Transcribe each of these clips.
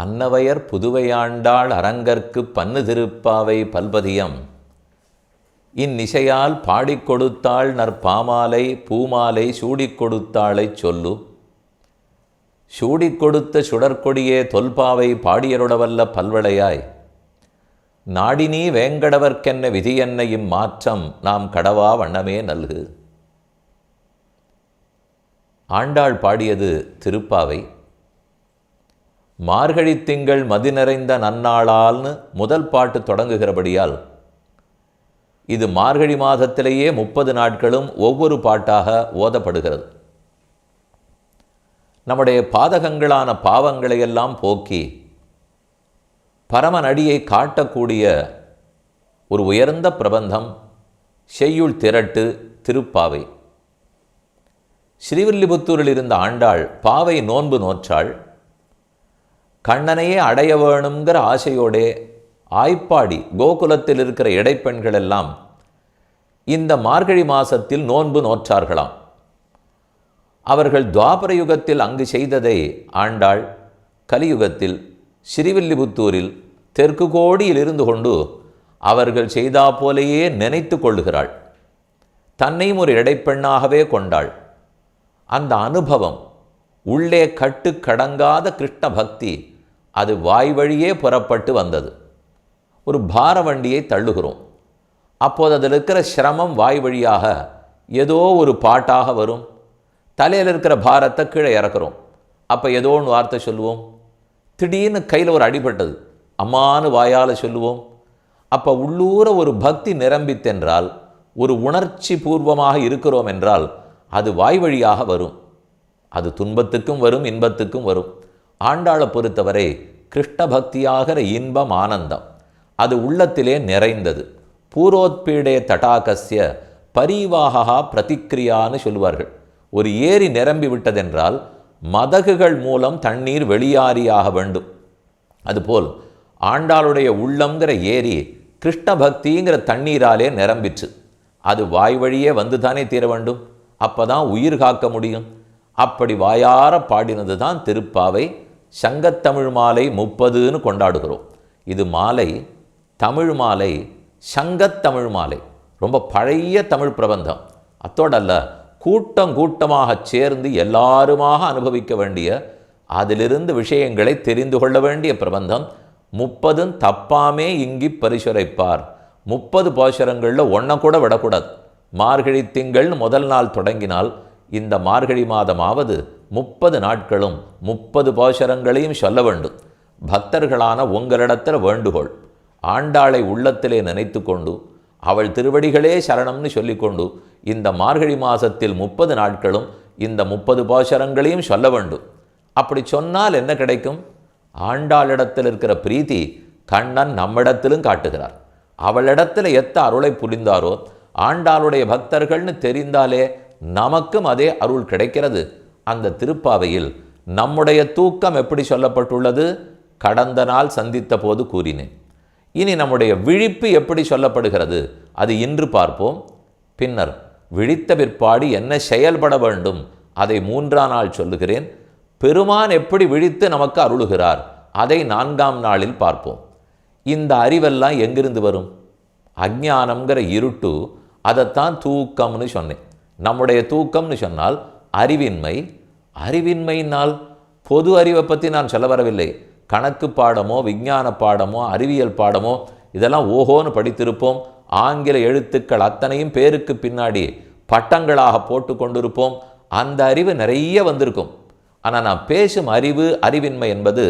அன்னவையர் புதுவையாண்டாள் அரங்கற்கு பன்னு திருப்பாவை பல்பதியம் இந்நிசையால் பாடிக் கொடுத்தாள் நற்பாமாலை பூமாலை சூடிக் கொடுத்தாளைச் சொல்லு. சூடிக் கொடுத்த சுடற்கொடியே தொல்பாவை பாடியருடவல்ல பல்வளையாய். நாடினீ வேங்கடவர்க்கென்ன விதியென்ன இம்மாற்றம் நாம் கடவா வண்ணமே நல்கு. ஆண்டாள் பாடியது திருப்பாவை. மார்கழி திங்கள் மதி நிறைந்த நன்னாளால்னு முதல் பாட்டு தொடங்குகிறபடியால் இது மார்கழி மாதத்திலேயே முப்பது நாட்களும் ஒவ்வொரு பாட்டாக ஓதப்படுகிறது. நம்முடைய பாதகங்களான பாவங்களையெல்லாம் போக்கி பரமநடியை காட்டக்கூடிய ஒரு உயர்ந்த பிரபந்தம் செய்யுள் திரட்டு திருப்பாவை. ஸ்ரீவில்லிபுத்தூரில் இருந்த ஆண்டாள் பாவை நோன்பு நோற்றாள். கண்ணனையே அடைய வேணுங்கிற ஆசையோடே ஆய்ப்பாடி கோகுலத்தில் இருக்கிற இடைப்பெண்கள் எல்லாம் இந்த மார்கழி மாசத்தில் நோன்பு நோற்றார்களாம். அவர்கள் துவாபர யுகத்தில் அங்கு செய்ததை ஆண்டாள் கலியுகத்தில் ஸ்ரீவில்லிபுத்தூரில் தெற்கு கோடியில் இருந்து கொண்டு அவர்கள் செய்தா போலேயே நினைத்து கொள்கிறாள் தன்னையும் ஒரு இடைப்பெண்ணாகவே கொண்டாள். அந்த அனுபவம் உள்ளே கட்டு கடங்காத கிருஷ்ண பக்தி அது வாய் வழியே புறப்பட்டு வந்தது. ஒரு பார வண்டியை தள்ளுகிறோம். அப்போது அதில் இருக்கிற சிரமம் வாய் வழியாக ஏதோ ஒரு பாட்டாக வரும். தலையில் இருக்கிற பாரத்தை கீழே இறக்குறோம். அப்போ ஏதோ ஒன்று வார்த்தை சொல்லுவோம். திடீர்னு கையில் ஒரு அடிபட்டது. அம்மானு வாயால் சொல்லுவோம். அப்போ உள்ளூர ஒரு பக்தி நிரம்பித்தென்றால் ஒரு உணர்ச்சி பூர்வமாக இருக்கிறோம் என்றால் அது வாய் வழியாக வரும். அது துன்பத்துக்கும் வரும் இன்பத்துக்கும் வரும். ஆண்டாளை பொறுத்தவரை கிருஷ்ண பக்தியாகிற இன்பம் ஆனந்தம். அது உள்ளத்திலே நிறைந்தது. பூரோத்பீடே தடாகசிய பரிவாகா பிரதிக்ரியான்னு சொல்வார்கள் ஒரு ஏரி நிரம்பி விட்டதென்றால் மதகுகள் மூலம் தண்ணீர் வெளியாரியாக வேண்டும். அதுபோல் ஆண்டாளுடைய உள்ளங்கிற ஏரி கிருஷ்ண பக்திங்கிற தண்ணீராலே நிரம்பிச்சு அது வாய் வழியே வந்து தானே தீர வேண்டும்? அப்போ தான் உயிர் காக்க முடியும். அப்படி வாயார பாடினது தான் திருப்பாவை சங்கத்தமிழ் மாலை முப்பதுன்னு கொண்டாடுகிறோம். இது மாலை தமிழ் மாலை சங்கத்தமிழ் மாலை. ரொம்ப பழைய தமிழ் பிரபந்தம். அத்தோடல்ல கூட்டம் கூட்டமாக சேர்ந்து எல்லாருமாக அனுபவிக்க வேண்டிய அதிலிருந்து விஷயங்களை தெரிந்து கொள்ள வேண்டிய பிரபந்தம் முப்பதும் தப்பாமே இங்கி பரிசுரைப்பார். முப்பது போஷரங்களில் ஒன்றை கூட விடக்கூடாது. மார்கழி திங்கள்னு முதல் நாள் தொடங்கினால் இந்த மார்கழி மாதமாவது முப்பது நாட்களும் முப்பது போஷரங்களையும் சொல்ல வேண்டும். பக்தர்களான உங்களிடத்தில் வேண்டுகோள். ஆண்டாளை உள்ளத்திலே நினைத்து கொண்டு அவள் திருவடிகளே சரணம்னு சொல்லிக்கொண்டு இந்த மார்கழி மாதத்தில் முப்பது நாட்களும் இந்த முப்பது போஷரங்களையும் சொல்ல வேண்டும். அப்படி சொன்னால் என்ன கிடைக்கும்? ஆண்டாளிடத்தில் இருக்கிற பிரீத்தி கண்ணன் நம்மிடத்திலும் காட்டுகிறார். அவளிடத்தில் எத்த அருளை புரிந்தாரோ ஆண்டாளுடைய பக்தர்கள்னு தெரிந்தாலே நமக்கும் அதே அருள் கிடைக்கிறது. அந்த திருப்பாவையில் நம்முடைய தூக்கம் எப்படி சொல்லப்பட்டுள்ளது? கடந்த நாள் சந்தித்த போது கூறினேன். இனி நம்முடைய விழிப்பு எப்படி சொல்லப்படுகிறது? அது இன்று பார்ப்போம். பின்னர் விழித்த பிற்பாடு என்ன செயல்பட வேண்டும்? அதை மூன்றாம் நாள் சொல்லுகிறேன். பெருமான் எப்படி விழித்து நமக்கு அருளுகிறார்? அதை நான்காம் நாளில் பார்ப்போம். இந்த அறிவெல்லாம் எங்கிருந்து வரும்? அஜ்ஞானம்ங்கிற இருட்டு அதைத்தான் தூக்கம்னு சொன்னேன். நம்முடைய தூக்கம்னு சொன்னால் அறிவின்மை அறிவின்மையினால் பொது அறிவை பற்றி நான் சொல்ல வரவில்லை. கணக்கு பாடமோ விஞ்ஞான பாடமோ அறிவியல் பாடமோ இதெல்லாம் ஓஹோன்னு படித்திருப்போம். ஆங்கில எழுத்துக்கள் அத்தனையும் பேருக்கு பின்னாடி பட்டங்களாக போட்டு கொண்டிருப்போம். அந்த அறிவு நிறைய வந்திருக்கும். ஆனால் நான் பேசும் அறிவு அறிவின்மை என்பது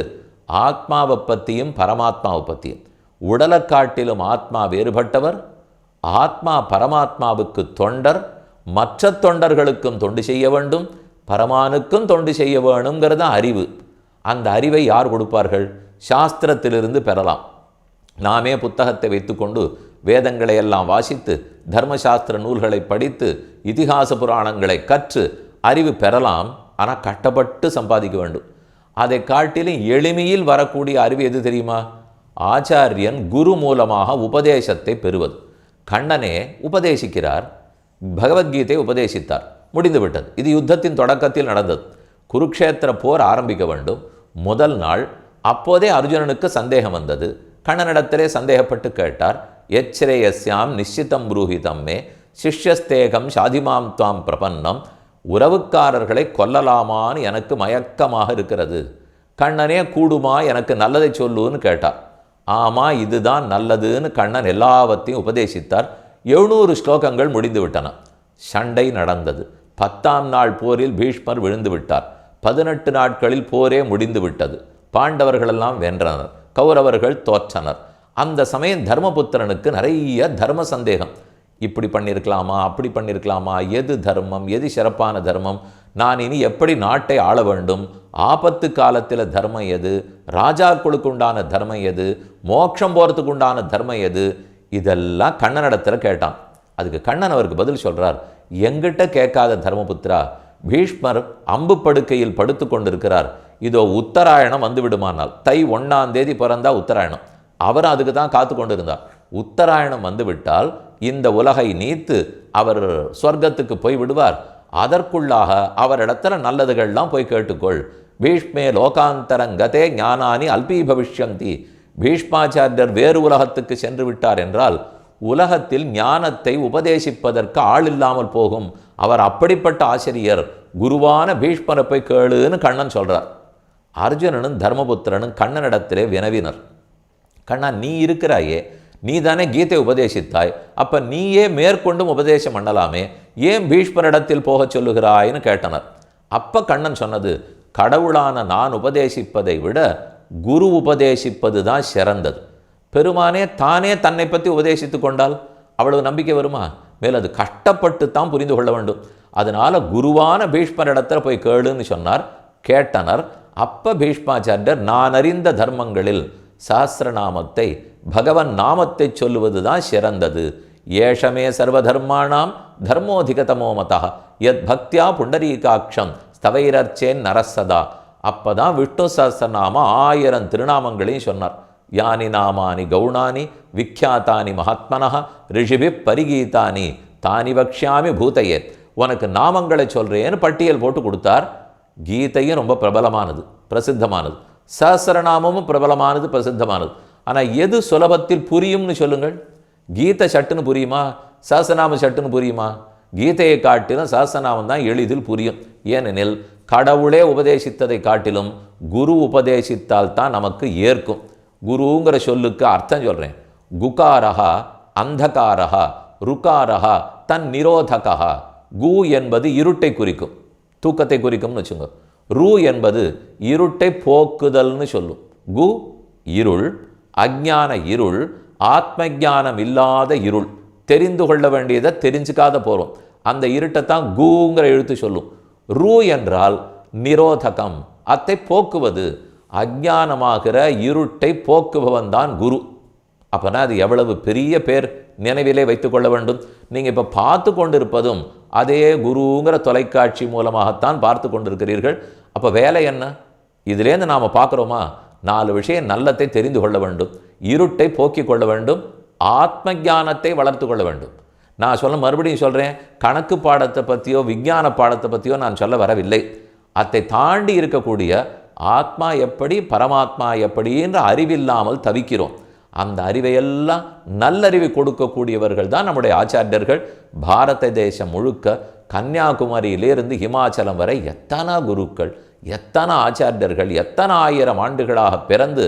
ஆத்மாவை பற்றியும் பரமாத்மாவை பற்றியும் உடலை காட்டிலும் ஆத்மா வேறுபட்டவர் ஆத்மா பரமாத்மாவுக்கு தொண்டர் மற்ற தொண்டர்களுக்கும் தொண்டு செய்ய வேண்டும் பரமானுக்கும் தொண்டு செய்ய வேணுங்கிறது அறிவு. அந்த அறிவை யார் கொடுப்பார்கள்? சாஸ்திரத்திலிருந்து பெறலாம். நாமே புத்தகத்தை வைத்துக்கொண்டு வேதங்களை எல்லாம் வாசித்து தர்மசாஸ்திர நூல்களை படித்து இதிகாச புராணங்களை கற்று அறிவு பெறலாம். ஆனால் கட்டப்பட்டு சம்பாதிக்க வேண்டும். அதை காட்டிலும் எளிமையில் வரக்கூடிய அறிவு எது தெரியுமா? ஆச்சாரியன் குரு மூலமாக உபதேசத்தை பெறுவது. கண்ணனே உபதேசிக்கிறார் பகவத்கீதை உபதேசித்தார். முடிந்துவிட்டது. இது யுத்தத்தின் தொடக்கத்தில் நடந்தது. குருக்ஷேத்திர போர் ஆரம்பிக்க வேண்டும். முதல் நாள் அப்போதே அர்ஜுனனுக்கு சந்தேகம் வந்தது. கண்ணனிடத்திலே சந்தேகப்பட்டு கேட்டார் எச்சிரேயஸ்யாம் நிச்சிதம் புரூஹிதம் மே சிஷ்யஸ்தேகம் சாதிமாம் துவாம் பிரபன்னம். உறவுக்காரர்களை கொல்லலாமான்னு எனக்கு மயக்கமாக இருக்கிறது. கண்ணனே கூடுமா எனக்கு நல்லதை சொல்லுன்னு கேட்டார். ஆமாம் இதுதான் நல்லதுன்னு கண்ணன் எல்லாவற்றையும் உபதேசித்தார். எழுநூறு ஸ்லோகங்கள் முடிந்துவிட்டன. சண்டை நடந்தது. பத்தாம் நாள் போரில் பீஷ்மர் விழுந்து விட்டார் பதினெட்டு நாட்களில் போரே முடிந்து விட்டது பாண்டவர்களெல்லாம் வென்றனர். கௌரவர்கள் தோற்றனர். அந்த சமயம் தர்மபுத்திரனுக்கு நிறைய தர்ம சந்தேகம். இப்படி பண்ணியிருக்கலாமா அப்படி பண்ணியிருக்கலாமா எது தர்மம்? எது சிறப்பான தர்மம்? நான் இனி எப்படி நாட்டை ஆள வேண்டும்? ஆபத்து காலத்தில் தர்மம் எது? ராஜாக்களுக்கு உண்டான தர்மம் எது? மோட்சம் போகிறதுக்கு உண்டான தர்மம் எது? இதெல்லாம் கண்ணனிடத்தில் கேட்டான். அதுக்கு கண்ணன் அவருக்கு பதில் சொல்கிறார் எங்கிட்ட கேட்காத தர்மபுத்திரா பீஷ்மர் அம்பு படுக்கையில் படுத்து கொண்டிருக்கிறார். இதோ உத்தராயணம் வந்து விடுமானால் தை ஒன்றாம் தேதி பிறந்தா உத்தராயணம். அவர் அதுக்கு தான் காத்து கொண்டிருந்தார். உத்தராயணம் வந்துவிட்டால் இந்த உலகை நீத்து அவர் சொர்க்கத்துக்கு போய் விடுவார். அதற்குள்ளாக அவரிடத்துல நல்லதுகள்லாம் போய் கேட்டுக்கொள். பீஷ்மே லோகாந்தரங்கதே ஞானானி அல்பீ பவிஷ்யந்தி பீஷ்மாச்சாரியர் வேறு உலகத்துக்கு சென்று விட்டார் என்றால் உலகத்தில் ஞானத்தை உபதேசிப்பதற்கு ஆள் இல்லாமல் போகும். அவர் அப்படிப்பட்ட ஆசிரியர். குருவான பீஷ்மரை போய் கேளுன்னு கண்ணன் சொல்கிறார் அர்ஜுனனும் தர்மபுத்திரனும் கண்ணனிடத்திலே வினவினர். கண்ணா நீ இருக்கிறாயே. நீ தானே கீதை உபதேசித்தாய். அப்போ நீயே மேற்கொண்டும் உபதேசம் பண்ணலாமே. ஏன் பீஷ்மரிடத்தில் போகச் சொல்லுகிறாய்னு கேட்டனர். அப்ப கண்ணன் சொன்னது கடவுளான நான் உபதேசிப்பதை விட குரு உபதேசிப்பது தான் சிறந்தது. பெருமானே தானே தன்னை பற்றி உபதேசித்து கொண்டால் அவ்வளவு நம்பிக்கை வருமா? மேலும் அது கஷ்டப்பட்டு தான் புரிந்து கொள்ள வேண்டும். அதனால குருவான பீஷ்மரிடத்தில் போய் கேளுன்னு சொன்னார். கேட்டனர். அப்போ பீஷ்மாச்சாரியர் நான் அறிந்த தர்மங்களில் சஹசிரநாமத்தை பகவன் நாமத்தை சொல்லுவது தான் சிறந்தது. ஏஷமே சர்வதர்மாணாம் தர்மோதிகதமோ மதா யத் பக்தியா புண்டரீகாட்சம் ஸ்தவைரர்ச்சேன் நரசதா. அப்பதான் விஷ்ணு சஹசிரநாம ஆயிரம் திருநாமங்களையும் சொன்னார். யானி நாமானி கௌணானி விக்யாத்தானி மகாத்மனः ரிஷிபி பரிகீதானி தானி வக்ஷாமி பூதையேத். உனக்கு நாமங்களை சொல்கிறேன்னு பட்டியல் போட்டு கொடுத்தார். கீதையும் ரொம்ப பிரபலமானது பிரசித்தமானது. சஹசிரநாமமும் பிரபலமானது பிரசித்தமானது. ஆனால் எது சுலபத்தில் புரியும்னு சொல்லுங்கள். கீதை சட்டுன்னு புரியுமா? சஹசிரநாம சட்டுன்னு புரியுமா? கீதையை காட்டிலும் சஹசிரநாமம் தான் எளிதில் புரியும். ஏனெனில் கடவுளே உபதேசித்ததை காட்டிலும் குரு உபதேசித்தால் தான் நமக்கு ஏற்கும். குருங்கிற சொல்லுக்கு அர்த்தம் சொல்கிறேன் குகாரகா அந்தகாரகா ருக்காரகா தன் நிரோதகா கு என்பது இருட்டை குறிக்கும். தூக்கத்தை குறிக்கும்னு வச்சுங்க ரு என்பது இருட்டை போக்குதல்னு சொல்லும். கு இருள் அஜ்ஞான இருள் ஆத்ம ஞானம் இல்லாத இருள். தெரிந்து கொள்ள வேண்டியதை தெரிஞ்சுக்காத போகிறோம் அந்த இருட்டை தான் கூங்கிற எழுத்து சொல்லும். ரூ என்றால் நிரோதகம். அத்தை போக்குவது அஜானமாகிற இருட்டை போக்குபவன் தான் குரு. அப்போனா அது எவ்வளவு பெரிய பேர் நினைவிலே வைத்துக்கொள்ள வேண்டும். நீங்கள் இப்போ பார்த்து கொண்டிருப்பதும் அதே குருங்கிற தொலைக்காட்சி மூலமாகத்தான் பார்த்து கொண்டிருக்கிறீர்கள். அப்போ வேலை என்ன? இதுலேருந்து நாம் பார்க்குறோமா? நாலு விஷயம் நல்லத்தை தெரிந்து கொள்ள வேண்டும். இருட்டை போக்கிக் கொள்ள வேண்டும். ஆத்ம ஞானத்தை வளர்த்து கொள்ள வேண்டும். நான் சொல்ல மறுபடியும் சொல்கிறேன் கணக்கு பாடத்தை பற்றியோ விஞ்ஞான பாடத்தை பற்றியோ நான் சொல்ல வரவில்லை. அதை தாண்டி இருக்கக்கூடிய ஆத்மா எப்படி பரமாத்மா எப்படின்ற அறிவில்லாமல் தவிக்கிறோம். அந்த அறிவையெல்லாம் நல்லறிவு கொடுக்கக்கூடியவர்கள் தான் நம்முடைய ஆச்சாரியர்கள். பாரத தேசம் முழுக்க கன்னியாகுமரியிலிருந்து ஹிமாச்சலம் வரை எத்தனை குருக்கள் எத்தனை ஆச்சாரியர்கள் எத்தனை ஆயிரம் ஆண்டுகளாக பிறந்து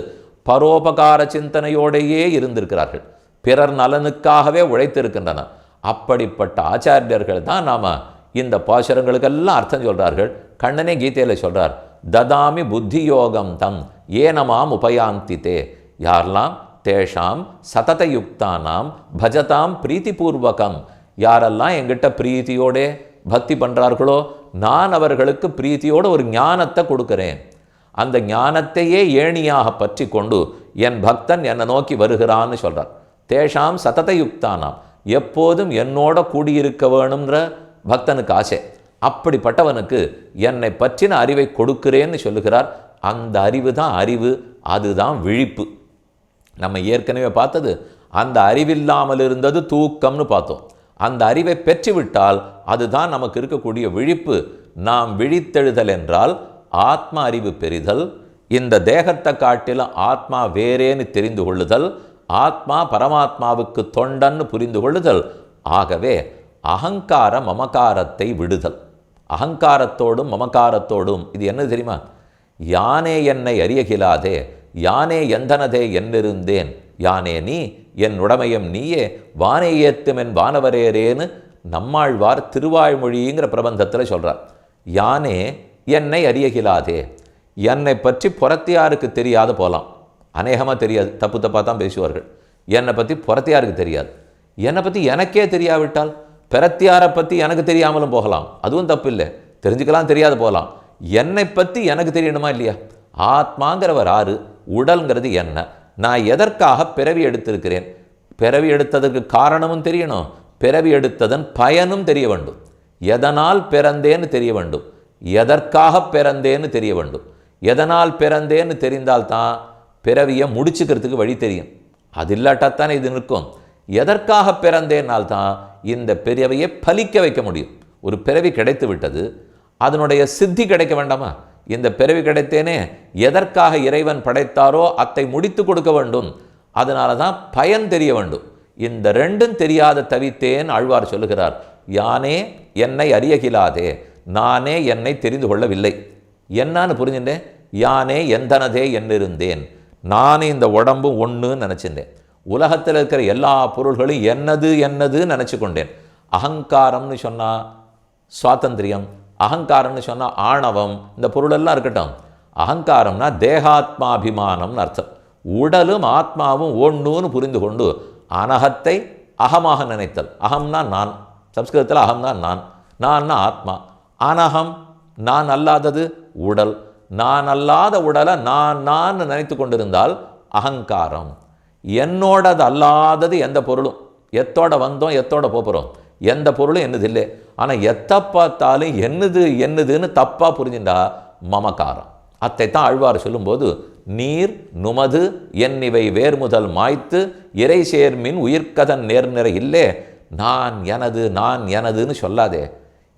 பரோபகார சிந்தனையோடையே இருந்திருக்கிறார்கள். பிறர் நலனுக்காகவே உழைத்திருக்கின்றனர். அப்படிப்பட்ட ஆச்சாரியர்கள் தான் நாம் இந்த பாசுரங்களுக்கெல்லாம் அர்த்தம் சொல்கிறார்கள் கண்ணனே கீதையில் சொல்கிறார் ததாமி புத்தி யோகம் தம் ஏனமாம் உபயாந்தித்தே. யாரெல்லாம் தேஷாம் சததயுக்தானாம் பஜதாம் பிரீத்திபூர்வகம். யாரெல்லாம் எங்கிட்ட பிரீத்தியோடே பக்தி பண்ணுறார்களோ நான் அவர்களுக்கு பிரீத்தியோடு ஒரு ஞானத்தை கொடுக்குறேன். அந்த ஞானத்தையே ஏணியாக பற்றி கொண்டு என் பக்தன் என்னை நோக்கி வருகிறான்னு சொல்கிறார் தேஷாம் சததயுக்தானாம். எப்போதும் என்னோட கூடியிருக்க வேணும்ன்ற பக்தனுக்கு ஆசை. அப்படிப்பட்டவனுக்கு என்னை பற்றின அறிவை கொடுக்கிறேன்னு சொல்லுகிறார். அந்த அறிவு தான் அறிவு அதுதான் விழிப்பு. நம்ம ஏற்கனவே பார்த்தது அந்த அறிவில்லாமல் இருந்தது தூக்கம்னு பார்த்தோம். அந்த அறிவை பெற்றுவிட்டால் அதுதான் நமக்கு இருக்கக்கூடிய விழிப்பு. நாம் விழித்தெழுதல் என்றால் ஆத்ம அறிவு பெறுதல் இந்த தேகத்தை காட்டிலும் ஆத்மா வேறேன்னு தெரிந்து கொள்ளுதல் ஆத்மா பரமாத்மாவுக்கு தொண்டன்னு புரிந்து கொள்ளுதல் ஆகவே அகங்கார மமகாரத்தை விடுதல். அகங்காரத்தோடும் மமகாரத்தோடும் இது என்ன தெரியுமா? யானே என்னை அறியகிலாதே யானே எந்தனதே என்னிருந்தேன் யானே நீ என் உடமையும் நீயே வானே ஏத்தும் என் வானவரேரேன்னு நம்மாழ்வார் திருவாய்மொழிங்கிற பிரபந்தத்தில் சொல்கிறார் யானே என்னை அறியகிலாதே என்னை பற்றி புறத்தியாருக்கு தெரியாத போகலாம் அநேகமாக தெரியாது. தப்பு தப்பாக தான் பேசுவார்கள். என்னை பற்றி புறத்தியாருக்கு தெரியாது. என்னை பற்றி எனக்கே தெரியாவிட்டால் பிறத்தியாரை பற்றி எனக்கு தெரியாமலும் போகலாம். அதுவும் தப்பு இல்லை. தெரிஞ்சுக்கலாம் தெரியாது போகலாம். என்னை பற்றி எனக்கு தெரியணுமா இல்லையா? ஆத்மாங்கிறவர் ஆறு உடல்ங்கிறது என்ன? நான் எதற்காக பிறவி எடுத்திருக்கிறேன்? பிறவி எடுத்ததற்கு காரணமும் தெரியணும். பிறவி எடுத்ததன் பயனும் தெரிய வேண்டும். எதனால் பிறந்தேன்னு தெரிய வேண்டும். எதற்காக பிறந்தேன்னு தெரிய வேண்டும். எதனால் பிறந்தேன்னு தெரிந்தால்தான் பிறவியை முடிச்சுக்கிறதுக்கு வழி தெரியும். அது இல்லாட்டாத்தானே இது நிற்கும். எதற்காக பிறந்தேனால் தான் இந்த பிறவியை பலிக்க வைக்க முடியும். ஒரு பிறவி கிடைத்து விட்டது. அதனுடைய சித்தி கிடைக்க வேண்டாமா? இந்த பிறவி கிடைத்தேனே. எதற்காக இறைவன் படைத்தாரோ அத்தை முடித்து கொடுக்க வேண்டும். அதனால தான் பயன் தெரிய வேண்டும். இந்த ரெண்டும் தெரியாத தவித்தேன் ஆழ்வார் சொல்லுகிறார். யானே என்னை அறியகிலாதே. நானே என்னை தெரிந்து கொள்ளவில்லை. என்னான்னு புரிஞ்சுட்டேன் யானே எந்தனதே என்னிருந்தேன். நானே இந்த உடம்பு ஒன்றுன்னு நினச்சிருந்தேன். உலகத்தில் இருக்கிற எல்லா பொருள்களும் என்னது என்னதுன்னு நினச்சி கொண்டேன் அகங்காரம்னு சொன்னால் சுவாதந்திரியம் அகங்காரம்னு சொன்னால் ஆணவம் இந்த பொருளெல்லாம் இருக்கட்டும். அகங்காரம்னா தேகாத்மாபிமானம்னு அர்த்தம். உடலும் ஆத்மாவும் ஒன்றுன்னு புரிந்து கொண்டு அனகத்தை அகமாக நினைத்தல். அகம்னா நான். சம்ஸ்கிருதத்தில் அகம்னா நான். நான்னா ஆத்மா. அனகம் நான் அல்லாதது உடல். நான் அல்லாத உடலை நான் நான் நினைத்து கொண்டிருந்தால் அகங்காரம். என்னோடது அல்லாதது எந்த பொருளும். எத்தோட வந்தோம் எத்தோட போகிறோம். எந்த பொருளும் என்னது இல்லை. ஆனால் எத்தை பார்த்தாலும் என்னது என்னதுன்னு தப்பாக புரிஞ்சுண்டா மமகாரம் அத்தை தான் அழ்வார் சொல்லும்போது நீர் நுமது என்னிவை வேர்முதல் மாய்த்து இறை சேர்மின் உயிர்க்கதன் நேர்நிறை இல்லே நான் எனது நான் எனதுன்னு சொல்லாதே.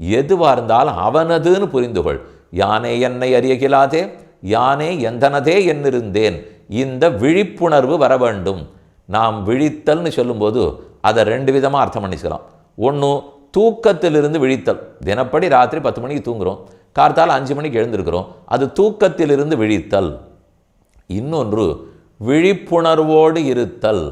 எதுவாக இருந்தாலும் அவனதுன்னு புரிந்துகொள். யானே என்னை அறியகிலாதே யானே எந்தனதே என்னிருந்தேன். இந்த விழிப்புணர்வு வர வேண்டும். நாம் விழித்தல்னு சொல்லும்போது அதை ரெண்டு விதமாக அர்த்தம் பண்ணிக்கலாம் ஒன்று தூக்கத்திலிருந்து விழித்தல். தினப்படி ராத்திரி பத்து மணிக்கு தூங்குறோம். கார்த்தால் அஞ்சு மணிக்கு எழுந்திருக்கிறோம். அது தூக்கத்திலிருந்து விழித்தல். இன்னொன்று விழிப்புணர்வோடு இருத்தல்.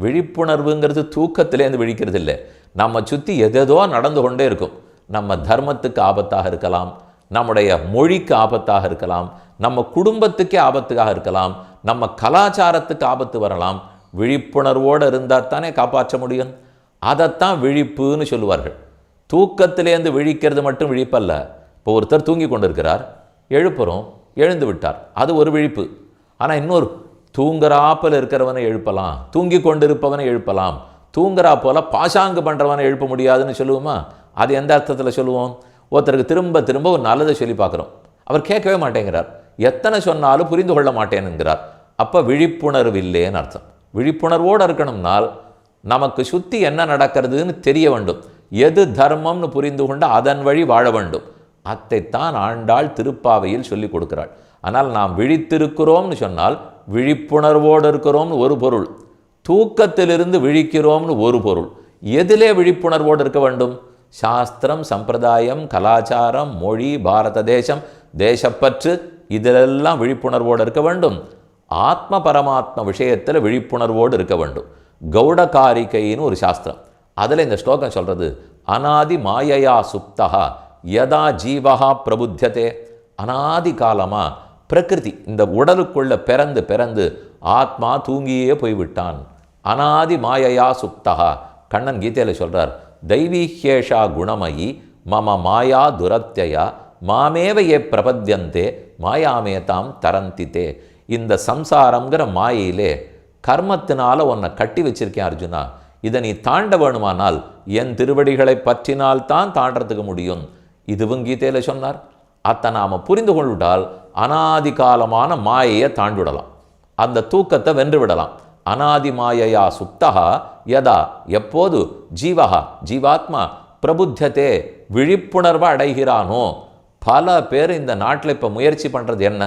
விழிப்புணர்வுங்கிறது தூக்கத்திலேருந்து விழிக்கிறது இல்லை நம்ம சுற்றி எதேதோ நடந்து கொண்டே இருக்கும். நம்ம தர்மத்துக்கு ஆபத்தாக இருக்கலாம். நம்முடைய மொழிக்கு ஆபத்தாக இருக்கலாம் நம்ம குடும்பத்துக்கே ஆபத்துக்காக இருக்கலாம் நம்ம கலாச்சாரத்துக்கு ஆபத்து வரலாம். விழிப்புணர்வோடு இருந்தால் தானே காப்பாற்ற முடியும்? அதைத்தான் விழிப்புன்னு சொல்லுவார்கள். தூக்கத்திலேருந்து விழிக்கிறது மட்டும் விழிப்பல்ல. இப்போ ஒருத்தர் தூங்கி கொண்டிருக்கிறார் எழுப்புறோம் எழுந்து விட்டார். அது ஒரு விழிப்பு. ஆனால் இன்னொரு தூங்குறாப்பில் இருக்கிறவனை எழுப்பலாம் தூங்கி கொண்டிருப்பவனை எழுப்பலாம். தூங்குறா போல பாசாங்கு பண்ணுறவனை எழுப்ப முடியாதுன்னு சொல்லுவோமா? அது எந்த அர்த்தத்தில் சொல்லுவோம்? ஒருத்தருக்கு திரும்ப திரும்ப ஒரு நல்லதை சொல்லி பார்க்குறோம். அவர் கேட்கவே மாட்டேங்கிறார். எத்தனை சொன்னாலும் புரிந்து கொள்ள மாட்டேனுங்கிறார் அப்போ விழிப்புணர்வு இல்லைன்னு அர்த்தம். விழிப்புணர்வோடு இருக்கணும்னால் நமக்கு சுற்றி என்ன நடக்கிறதுன்னு தெரிய வேண்டும். எது தர்மம்னு புரிந்து கொண்டு அதன் வழி வாழ வேண்டும். அத்தைத்தான் ஆண்டாள் திருப்பாவையில் சொல்லி கொடுக்கிறாள். ஆனால் நாம் விழித்திருக்கிறோம்னு சொன்னால் விழிப்புணர்வோடு இருக்கிறோம்னு ஒரு பொருள். தூக்கத்திலிருந்து விழிக்கிறோம்னு ஒரு பொருள். எதிலே விழிப்புணர்வோடு இருக்க வேண்டும்? சாஸ்திரம் சம்பிரதாயம் கலாச்சாரம் மொழி பாரத தேசம் தேசப்பற்று இதிலெல்லாம் விழிப்புணர்வோடு இருக்க வேண்டும். ஆத்ம பரமாத்ம விஷயத்தில் விழிப்புணர்வோடு இருக்க வேண்டும். கௌடகாரிகைன்னு ஒரு சாஸ்திரம். அதில் இந்த ஸ்லோகம் சொல்கிறது அனாதி மாயையா சுப்தகா யதா ஜீவகா பிரபுத்தியதே. அனாதி காலமாக பிரகிருதி இந்த உடலுக்குள்ளே பிறந்து பிறந்து ஆத்மா தூங்கியே போய்விட்டான். அனாதி மாயையா சுப்தகா கண்ணன் கீதையில் சொல்கிறார் தெய்வீஹேஷா குணமயி மம மாயா துரத்தியா மாமேவ ஏ பிரபத்யந்தே மாயாமேதாம் தரந்தித்தே இந்த சம்சாரங்கிற மாயையிலே கர்மத்தினால உன்னை கட்டி வச்சிருக்கேன் அர்ஜுனா. இதை நீ தாண்ட வேணுமானால் என் திருவடிகளை பற்றினால் தான் தாண்டறதுக்கு முடியும். இதுவும் கீதையில் சொன்னார். அத்தை நாம் புரிந்து கொள்விட்டால் அனாதிகாலமான மாயையை தாண்டிவிடலாம் அந்த தூக்கத்தை வென்று விடலாம். அனாதி மாயையா சுப்தகா யதா எப்போது ஜீவகா ஜீவாத்மா பிரபுத்தியத்தே விழிப்புணர்வை அடைகிறானோ. பல பேர் இந்த நாட்டில் இப்போ முயற்சி பண்ணுறது என்ன?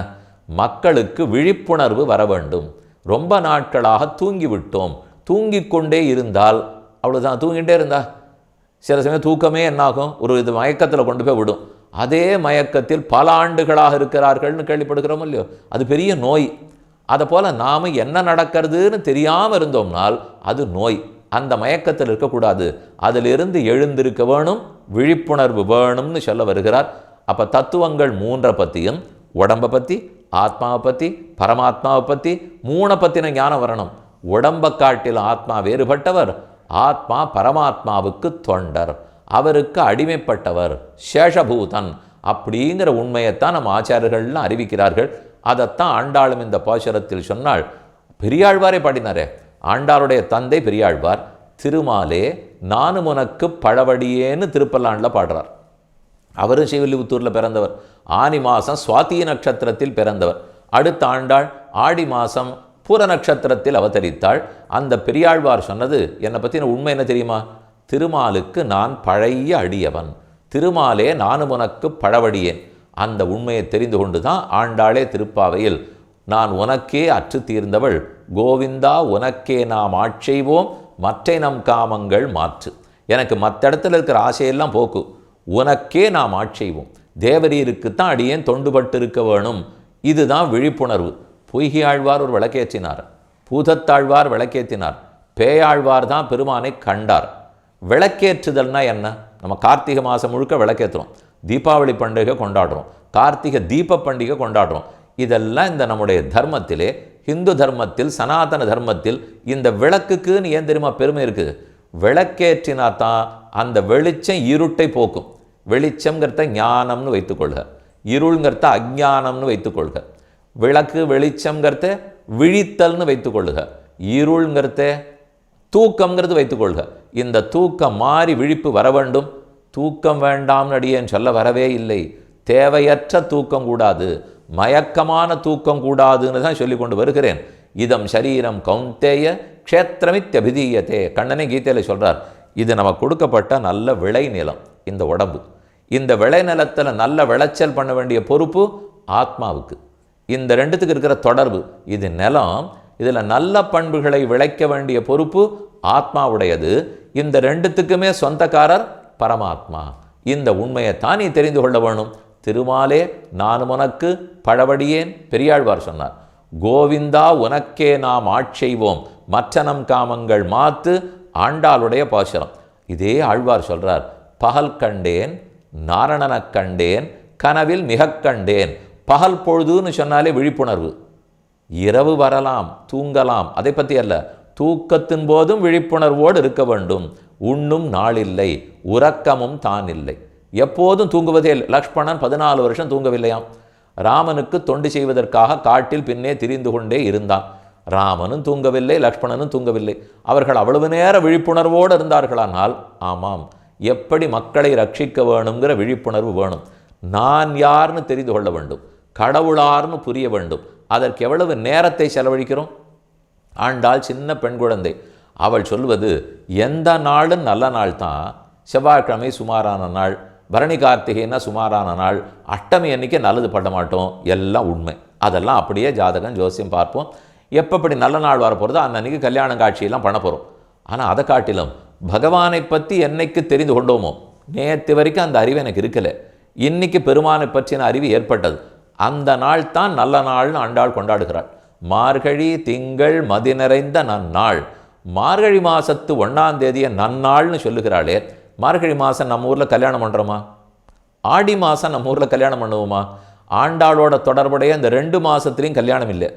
மக்களுக்கு விழிப்புணர்வு வர வேண்டும். ரொம்ப நாட்களாக தூங்கிவிட்டோம். தூங்கிக் கொண்டே இருந்தால் அவ்வளோதான் தூங்கிட்டே இருந்தா? சில சமயம் தூக்கமே என்னாகும்? ஒரு இது மயக்கத்தில் கொண்டு போய் விடும். அதே மயக்கத்தில் பல ஆண்டுகளாக இருக்கிறார்கள்னு கேள்விப்படுகிறோம் இல்லையோ? அது பெரிய நோய். அதை போல் நாம் என்ன நடக்கிறதுன்னு தெரியாமல் இருந்தோம்னால் அது நோய். அந்த மயக்கத்தில் இருக்கக்கூடாது. அதிலிருந்து எழுந்திருக்க வேணும் விழிப்புணர்வு வேணும்னு சொல்ல வருகிறார். அப்போ தத்துவங்கள் மூன்றை பற்றியும் உடம்பை பற்றி ஆத்மாவை பற்றி பரமாத்மாவை பற்றி மூணை பற்றின ஞானம் வரணும். உடம்பை காட்டில் ஆத்மா வேறுபட்டவர் ஆத்மா பரமாத்மாவுக்கு தொண்டர். அவருக்கு அடிமைப்பட்டவர் சேஷபூதன். அப்படிங்கிற உண்மையைத்தான் நம்ம ஆச்சாரியர்கள்லாம் அறிவிக்கிறார்கள். அதைத்தான் ஆண்டாளும் இந்த பாசுரத்தில் சொன்னாள். பெரியாழ்வாரே பாடினாரே ஆண்டாளுடைய தந்தை பெரியாழ்வார் திருமாலே நானும் உனக்கு பழவடியேன்னு திருப்பல்லாண்டில் பாடுறார். அவரும் ஸ்ரீவில்லிபுத்தூரில் பிறந்தவர். ஆனி மாதம் சுவாத்திய நட்சத்திரத்தில் பிறந்தவர். அடுத்த ஆண்டாள் ஆடி மாதம் பூர நட்சத்திரத்தில் அவதரித்தாள். அந்த பெரியாழ்வார் சொன்னது என்னை பற்றின உண்மை என்ன தெரியுமா? திருமாலுக்கு நான் பழைய அடியவன். திருமாலே நானும் உனக்கு பழவடியேன். அந்த உண்மையை தெரிந்து கொண்டு தான் ஆண்டாளே திருப்பாவையில் நான் உனக்கே அற்று தீர்ந்தவள் கோவிந்தா உனக்கே நாம் ஆட்செய்வோம் மற்றை நம் காமங்கள் மாற்று. எனக்கு மற்ற இடத்துல இருக்கிற ஆசையெல்லாம் போக்கு. உனக்கே நாம் ஆட்செய்வோம் தேவரீருக்குத்தான் அடியேன் தொண்டுபட்டு இருக்க வேணும். இதுதான் விழிப்புணர்வு. பொய்கையாழ்வார் ஒரு விளக்கேற்றினார். பூதத்தாழ்வார் விளக்கேற்றினார். பேயாழ்வார் தான் பெருமானை கண்டார். விளக்கேற்றுதல்னா என்ன? நம்ம கார்த்திகை மாதம் முழுக்க விளக்கேற்றுறோம் தீபாவளி பண்டிகை கொண்டாடுறோம். கார்த்திகை தீப பண்டிகை கொண்டாடுறோம். இதெல்லாம் இந்த நம்முடைய தர்மத்திலே ஹிந்து தர்மத்தில் சனாதன தர்மத்தில் இந்த விளக்குக்குன்னு ஏன் தெரியுமா பெருமை இருக்குது விளக்கேற்றினா தான் அந்த வெளிச்சம் இருட்டை போக்கும். வெளிச்சங்கிறத ஞானம்னு வைத்துக்கொள்க. இருள்ங்கிறத அஜானம்னு வைத்துக்கொள்க. விளக்கு வெளிச்சங்கிறத விழித்தல்னு வைத்துக்கொள்ளுக இருள்ங்கிறத தூக்கம்ங்கிறது வைத்துக்கொள்க. இந்த தூக்கம் மாறி விழிப்பு வர வேண்டும். தூக்கம் வேண்டாம்னு அடியேன் சொல்ல வரவே இல்லை. தேவையற்ற தூக்கம் கூடாது. மயக்கமான தூக்கம் கூடாதுன்னு தான் சொல்லி கொண்டு வருகிறேன். இதம் சரீரம் கௌந்தேய க்ஷேத்திரமித்யபிதீயத்தே கண்ணனே கீதையில் சொல்கிறார் இது நமக்கு கொடுக்கப்பட்ட நல்ல விளை நிலம் இந்த உடம்பு. இந்த விளை நிலத்தில் நல்ல விளைச்சல் பண்ண வேண்டிய பொறுப்பு ஆத்மாவுக்கு. இந்த ரெண்டுத்துக்கு இருக்கிற தொடர்பு இது நிலம் இதில் நல்ல பண்புகளை விளைக்க வேண்டிய பொறுப்பு ஆத்மாவுடையது. இந்த ரெண்டுத்துக்குமே சொந்தக்காரர் பரமாத்மா. இந்த உண்மையை தானே நீ தெரிந்து கொள்ள வேணும்? திருமாலே நான் உனக்கு பழவடியேன் பெரியாழ்வார் சொன்னார். கோவிந்தா உனக்கே நாம் ஆட்செய்வோம் மற்றனம் காமங்கள் மாத்து ஆண்டாளுடைய பாசுரம். இதே ஆழ்வார் சொல்றார். பகல் கண்டேன் நாரணனக் கண்டேன் கனவில் மிகக் கண்டேன். பகல் பொழுதுன்னு சொன்னாலே விழிப்புணர்வு. இரவு வரலாம் தூங்கலாம் அதை பற்றி அல்ல. தூக்கத்தின் போதும் விழிப்புணர்வோடு இருக்க வேண்டும். உண்ணும் நாளில்லை உறக்கமும் தான் இல்லை எப்போதும் தூங்குவதே இல்லை. லக்ஷ்மணன் பதினாலு வருஷம் தூங்கவில்லையாம். ராமனுக்கு தொண்டு செய்வதற்காக காட்டில் பின்னே திரிந்து கொண்டே இருந்தான். ராமனும் தூங்கவில்லை லக்ஷ்மணனும் தூங்கவில்லை. அவர்கள் அவ்வளவு நேர விழிப்புணர்வோடு இருந்தார்களானால் ஆமாம் எப்படி மக்களை ரட்சிக்க வேணுங்கிற விழிப்புணர்வு வேணும். நான் யார்னு தெரிந்து கொள்ள வேண்டும். கடவுளார்னு புரிய வேண்டும். அதற்கு எவ்வளவு நேரத்தை செலவழிக்கிறோம்? ஆண்டால் சின்ன பெண் குழந்தை. அவள் சொல்வது எந்த நாளும் நல்ல நாள் தான். செவ்வாய்க்கிழமை சுமாரான நாள். பரணி கார்த்திகைன்னா சுமாரான நாள். அட்டமை அன்னைக்கு நல்லது பண்ண மாட்டோம். எல்லாம் உண்மை. அதெல்லாம் அப்படியே ஜாதகம் ஜோசியம் பார்ப்போம். எப்பப்படி நல்ல நாள் வரப்போகிறதோ அன்னன்னைக்கு அன்னைக்கு கல்யாண காட்சியெல்லாம் பண்ண போகிறோம் ஆனால் அதை காட்டிலும் பகவானை பற்றி என்னைக்கு தெரிந்து கொண்டோமோ நேற்று வரைக்கும் அந்த அறிவு எனக்கு இருக்கலை. இன்னைக்கு பெருமானை பற்றின அறிவு ஏற்பட்டது. அந்த நாள் தான் நல்ல நாள்னு அண்டாள் கொண்டாடுகிறாள். மார்கழி திங்கள் மதி நிறைந்த நன்னாள். மார்கழி மாதத்து ஒன்றாம் தேதியை நன்னாள்னு சொல்லுகிறாளே. மார்கழி மாதம் நம்ம ஊரில் கல்யாணம் பண்ணுறோமா ஆடி மாதம் நம்ம ஊரில் கல்யாணம் பண்ணுவோமா? ஆண்டாளோட தொடர்புடைய இந்த ரெண்டு மாதத்துலேயும் கல்யாணம் இல்லை.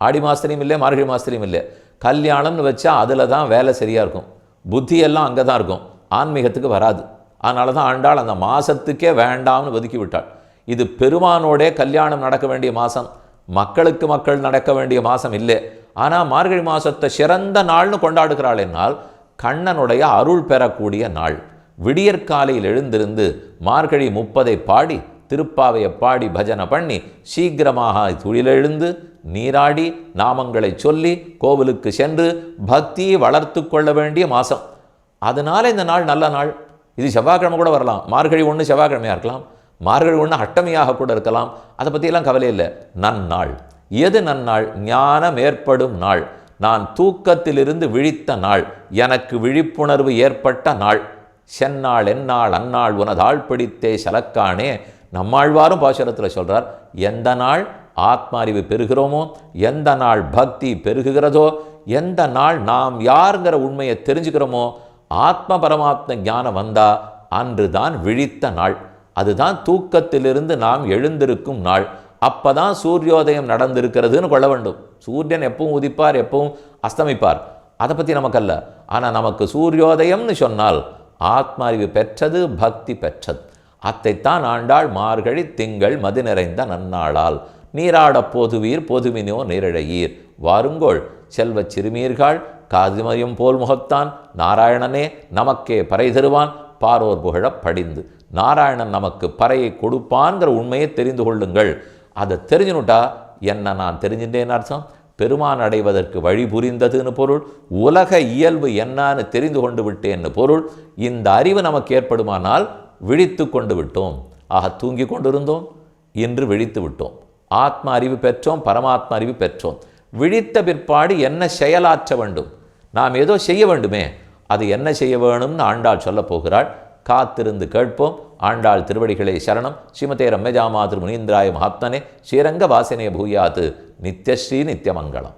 ஆடி மாதத்துலேயும் இல்லை மார்கழி மாதத்துலேயும் இல்லை. கல்யாணம்னு வச்சா அதில் தான் வேலை சரியாக இருக்கும். புத்தியெல்லாம் அங்கே தான் இருக்கும். ஆன்மீகத்துக்கு வராது. அதனால தான் ஆண்டாள் அந்த மாதத்துக்கே வேண்டாம்னு ஒதுக்கி விட்டாள். இது பெருமானோடே கல்யாணம் நடக்க வேண்டிய மாதம் மக்களுக்கு மக்கள் நடக்க வேண்டிய மாதம் இல்லை. ஆனால் மார்கழி மாதத்தை சிறந்த நாள்னு கொண்டாடுகிறாள் என்னால் கண்ணனுடைய அருள் பெறக்கூடிய நாள். விடியற்காலையில் எழுந்திருந்து மார்கழி முப்பதை பாடி திருப்பாவையை பாடி பஜனை பண்ணி சீக்கிரமாக துயிலெழுந்து நீராடி நாமங்களை சொல்லி கோவிலுக்கு சென்று பக்தியை வளர்த்து கொள்ள வேண்டிய மாதம் அதனால இந்த நாள் நல்ல நாள். இது செவ்வாய்க்கிழமை கூட வரலாம். மார்கழி ஒன்று செவ்வாய்க்கிழமையாக இருக்கலாம். மார்கழி ஒன்று அட்டமையாக கூட இருக்கலாம். அதை பற்றியெல்லாம் கவலை இல்லை. நன்னாள். எது நன்னாள்? ஞானம் ஏற்படும் நாள். நான் தூக்கத்திலிருந்து விழித்த நாள். எனக்கு விழிப்புணர்வு ஏற்பட்ட நாள். செந்நாள் என்னாள் அந்நாள் உனதாள் பிடித்தே சலக்கானே. நம்மாழ்வாரும் பாசுரத்தில் சொல்கிறார் எந்த நாள் ஆத்ம அறிவு பெறுகிறோமோ எந்த நாள் பக்தி பெருகுகிறதோ எந்த நாள் நாம் யாருங்கிற உண்மையை தெரிஞ்சுக்கிறோமோ ஆத்ம பரமாத்ம ஞானம் வந்தா அன்றுதான் விழித்த நாள். அதுதான் தூக்கத்திலிருந்து நாம் எழுந்திருக்கும் நாள். அப்பதான் சூரியோதயம் நடந்திருக்கிறதுன்னு கொள்ள வேண்டும். சூரியன் எப்பவும் உதிப்பார் எப்பவும் அஸ்தமிப்பார். அதை பற்றி நமக்கல்ல. ஆனால் நமக்கு சூரியோதயம்னு சொன்னால் ஆத்ம அறிவு பெற்றது பக்தி பெற்றது. அத்தைத்தான் ஆண்டாள் மார்கழி திங்கள் மது நிறைந்த நன்னாளால். நீராடப் போதுவீர் பொதுவினோ நீரிழையீர். வாருங்கோள் செல்வச் சிறுமீர்கள் காதிமயம் போல் முகத்தான். நாராயணனே நமக்கே பறை தருவான். பாரோர் புகழப் படிந்து. நாராயணன் நமக்கு பறையை கொடுப்பான்கிற உண்மையை தெரிந்து கொள்ளுங்கள். அதை தெரிஞ்சுனுட்டா என்ன நான் தெரிஞ்சுட்டேன்னு அர்த்தம்? பெருமான் அடைவதற்கு வழி புரிந்ததுன்னு பொருள் உலக இயல்பு என்னன்னு தெரிந்து கொண்டு விட்டேன்னு பொருள் இந்த அறிவு நமக்கு ஏற்படுமானால் விழித்து கொண்டு விட்டோம். ஆக தூங்கி கொண்டிருந்தோம் இன்று விழித்து விட்டோம். ஆத்ம அறிவு பெற்றோம் பரமாத்ம அறிவு பெற்றோம். விழித்த பிற்பாடு என்ன செயலாற்ற வேண்டும்? நாம் ஏதோ செய்ய வேண்டுமே. அது என்ன செய்ய வேணும்னு ஆண்டாள் சொல்லப் போகிறாள். காத்திருந்து கேட்போம். ஆண்டாள் திருவடிகளே சரணம். ஸ்ரீமதே ரம்மஜாமாதிரு முனீந்திராய மகாத்மனே. ஸ்ரீரங்க வாசனே பூயாத்து. நித்யஸ்ரீ நித்யமங்கலம்.